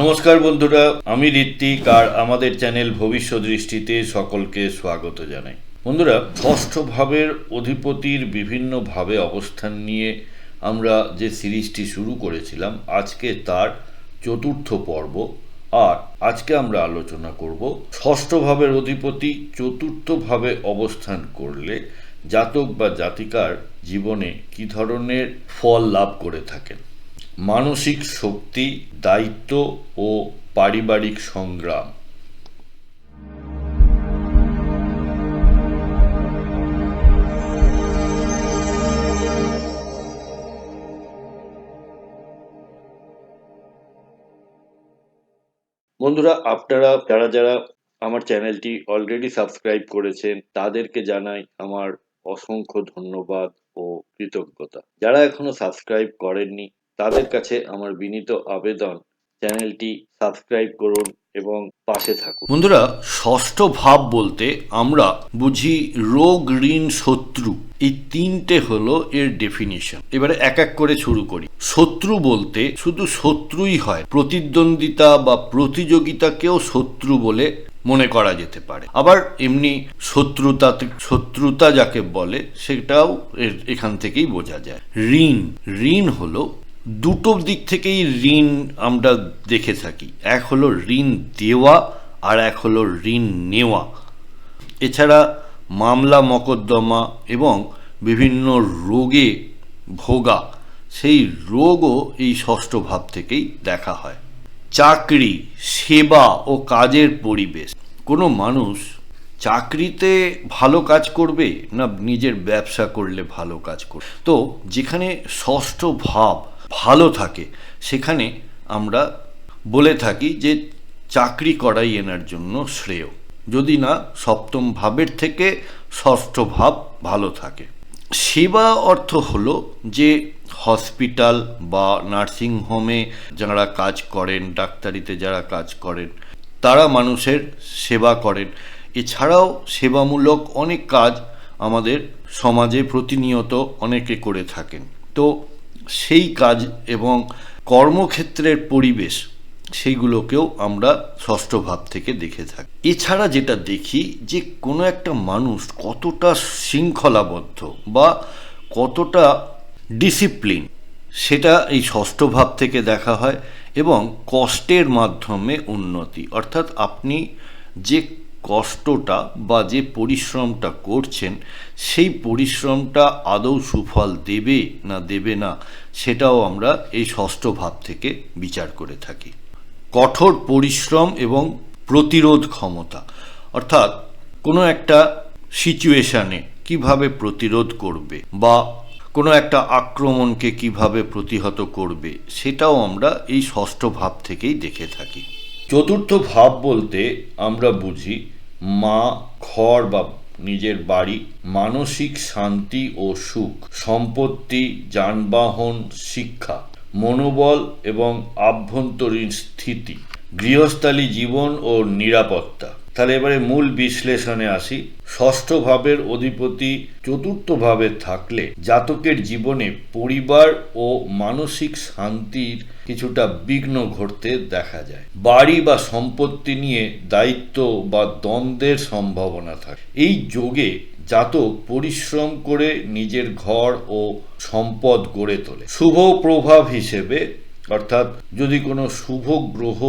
নমস্কার বন্ধুরা, আমি ঋত্বিক আর আমাদের চ্যানেল ভবিষ্যৎ দৃষ্টিতে সকলকে স্বাগত জানাই। বন্ধুরা ষষ্ঠ ভাবের অধিপতির বিভিন্ন ভাবে অবস্থান নিয়ে আমরা যে সিরিজটি শুরু করেছিলাম, আজকে তার চতুর্থ পর্ব। আর আজকে আমরা আলোচনা করব ষষ্ঠ ভাবের অধিপতি চতুর্থ ভাবে অবস্থান করলে জাতক বা জাতিকার জীবনে কি ধরনের ফল লাভ করে থাকেন। মানসিক শক্তি, দায়িত্ব ও পারিবারিক সংগ্রাম। বন্ধুরা, আপনারা, যারা যারা আমার চ্যানেলটি অলরেডি সাবস্ক্রাইব করেছেন, তাদেরকে জানাই আমার অসংখ্য ধন্যবাদ ও কৃতজ্ঞতা। যারা এখনও সাবস্ক্রাইব করেননি তাদের কাছে আমার বিনীত আবেদন, চ্যানেলটি সাবস্ক্রাইব করুন এবং পাশে থাকুন। বন্ধুরা, ষষ্ঠ ভাব বলতে আমরা বুঝি রোগ, ঋণ, শত্রু। এই তিনটে হলো এর ডেফিনিশন এবারে এক এক করে শুরু করি। শত্রু বলতে শুধু শত্রুই হয়। প্রতিদ্বন্দ্বিতা বা প্রতিযোগিতাকেও শত্রু বলে মনে করা যেতে পারে। আবার এমনি শত্রুতা শত্রুতা যাকে বলে, সেটাও এখান থেকেই বোঝা যায়। ঋণ ঋণ হলো দুটো দিক থেকেই ঋণ আমরা দেখে থাকি। এক হলো ঋণ দেওয়া আর এক হলো ঋণ নেওয়া। এছাড়া মামলা, মকদ্দমা এবং বিভিন্ন রোগে ভোগা, সেই রোগও এই ষষ্ঠ ভাব থেকেই দেখা হয়। চাকরি, সেবা ও কাজের পরিবেশ। কোনো মানুষ চাকরিতে ভালো কাজ করবে না নিজের ব্যবসা করলে ভালো কাজ করবে? তো যেখানে ষষ্ঠ ভাব ভালো থাকে। সেখানে আমরা বলে থাকি যে চাকরি করাই এনার জন্য শ্রেয়। যদি না, সপ্তম ভাবের থেকে ষষ্ঠ ভাব ভালো থাকে। সেবা অর্থ হলো যে হসপিটাল বা নার্সিং হোমে যারা কাজ করেন, ডাক্তারিতে যারা কাজ করেন, তারা মানুষের সেবা করেন। এছাড়াও সেবামূলক অনেক কাজ আমাদের সমাজে প্রতিনিয়ত অনেকে করে থাকেন। তো সেই কাজ এবং কর্মক্ষেত্রের পরিবেশ সেইগুলোকেও আমরা ষষ্ঠ ভাব থেকে দেখে থাকি। এছাড়া যেটা দেখি যে কোনো একটা মানুষ কতটা শৃঙ্খলাবদ্ধ বা কতটা ডিসিপ্লিন, সেটা এই ষষ্ঠ ভাব থেকে দেখা হয় এবং কষ্টের মাধ্যমে উন্নতি। অর্থাৎ আপনি যে কষ্টটা বা যে পরিশ্রমটা করছেন, সেই পরিশ্রমটা আদৌ সুফল দেবে না দেবে না, সেটাও আমরা এই ষষ্ঠ ভাব থেকে বিচার করে থাকি। কঠোর পরিশ্রম এবং প্রতিরোধ ক্ষমতা, অর্থাৎ কোনো একটা সিচুয়েশানে কীভাবে প্রতিরোধ করবে বা কোনো একটা আক্রমণকে কীভাবে প্রতিহত করবে, সেটাও আমরা এই ষষ্ঠ ভাব থেকেই দেখে থাকি। চতুর্থ ভাব বলতে আমরা বুঝি মা, ঘর বা নিজের বাড়ি, মানসিক শান্তি ও সুখ, সম্পত্তি, যানবাহন, শিক্ষা, মনোবল এবং আভ্যন্তরীণ স্থিতি, গৃহস্থালী জীবন ও নিরাপত্তা। তাহলে এবারে মূল বিশ্লেষণে আসি। ষষ্ঠ ভাবের অধিপতি চতুর্থ ভাবে থাকলে জাতকের জীবনে পরিবার ও মানসিক শান্তির কিছুটা বিঘ্ন ঘটতে দেখা যায়। বাড়ি বা সম্পত্তি নিয়ে দায়িত্ব বা দ্বন্দ্বের সম্ভাবনা থাকে। এই যোগে জাতক পরিশ্রম করে নিজের ঘর ও সম্পদ গড়ে তোলে। শুভ প্রভাব হিসেবে অর্থাৎ যদি কোনো শুভ গ্রহ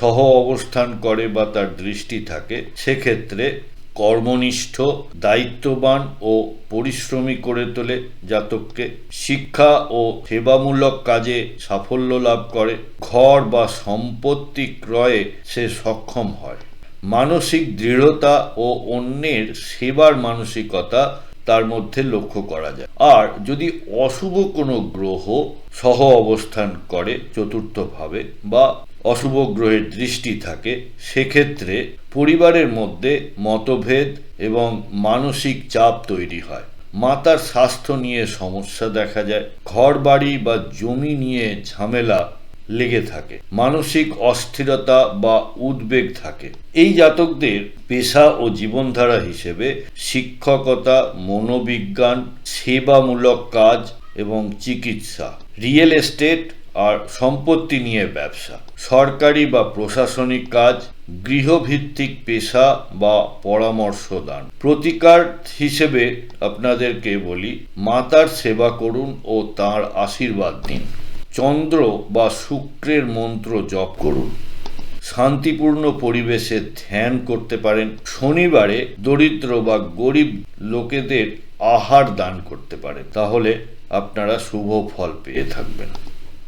সহ অবস্থান করে বা তার দৃষ্টি থাকে, সেক্ষেত্রে কর্মনিষ্ঠ, দায়িত্ববান ও পরিশ্রমী করে তোলে জাতককে শিক্ষা ও সেবামূলক কাজে সাফল্য লাভ করে। ঘর বা সম্পত্তি ক্রয়ে সে সক্ষম হয়। মানসিক দৃঢ়তা ও অন্যের সেবার মানসিকতা তার মধ্যে লক্ষ্য করা যায়। আর যদি অশুভ কোনো গ্রহ সহ অবস্থান করে চতুর্থভাবে বা অশুভ গ্রহের দৃষ্টি থাকে, সেক্ষেত্রে পরিবারের মধ্যে মতভেদ এবং মানসিক চাপ তৈরি হয়। মাতার স্বাস্থ্য নিয়ে সমস্যা দেখা যায় ঘর বাড়ি বা জমি নিয়ে ঝামেলা লেগে থাকে। মানসিক অস্থিরতা বা উদ্বেগ থাকে। এই জাতকদের পেশা ও জীবনধারা হিসেবে শিক্ষকতা, মনোবিজ্ঞান, সেবামূলক কাজ এবং চিকিৎসা, রিয়েল এস্টেট আর সম্পত্তি নিয়ে ব্যবসা, সরকারি বা প্রশাসনিক কাজ, গৃহভিত্তিক পেশা বা পরামর্শ দান প্রতিকার হিসেবে আপনাদেরকে বলি, মাতার সেবা করুন ও তার আশীর্বাদ দিন চন্দ্র বা শুক্রের মন্ত্র জপ করুন। শান্তিপূর্ণ পরিবেশে ধ্যান করতে পারেন। শনিবারে দরিদ্র বা গরিব লোকেদের আহার দান করতে পারেন। তাহলে আপনারা শুভ ফল পেয়ে থাকবেন।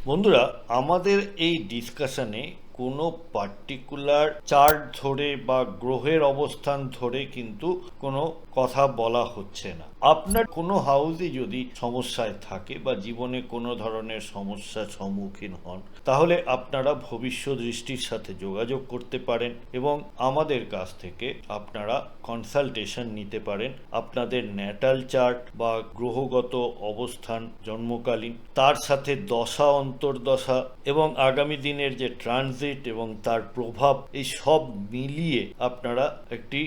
বন্ধুরা, আমাদের এই ডিসকাশনে কোনো পার্টিকুলার চার্ট ধরে বা গ্রহের অবস্থান ধরে কিন্তু কোনো কথা বলা হচ্ছে না। আপনার কোনো হাউসে যদি সমস্যায় থাকে বা জীবনে কোনো ধরনের সমস্যার সম্মুখীন হন, তাহলে আপনারা ভবিষ্যৎ দৃষ্টির সাথে যোগাযোগ করতে পারেন এবং আমাদের কাছ থেকে আপনারা কনসালটেশন নিতে পারেন। আপনাদের ন্যাটাল চার্ট বা গ্রহগত অবস্থান জন্মকালীন, তার সাথে দশা, অন্তর্দশা এবং আগামী দিনের যে ট্রানজিট এবং তার প্রভাব, এই সব মিলিয়ে আপনারা একটি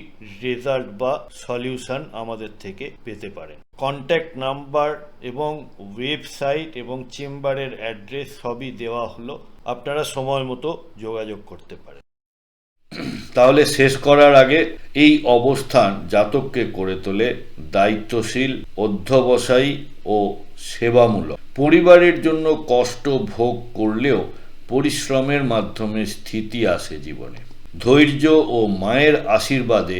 রেজাল্ট বা সলিউশন আমাদের থেকে পেতে পারেন। কন্ট্যাক্ট নাম্বার এবং ওয়েবসাইট এবং চেম্বারের অ্যাড্রেস সবই দেওয়া হলো। আপনারা সময় মতো যোগাযোগ করতে পারেন। তাহলে শেষ করার আগে এই অবস্থান জাতককে করে তোলে দায়িত্বশীল, অধ্যবসায়ী ও সেবামূলক। পরিবারের জন্য কষ্ট ভোগ করলেও পরিশ্রমের মাধ্যমে স্থিতি আসে জীবনে। ধৈর্য ও মায়ের আশীর্বাদে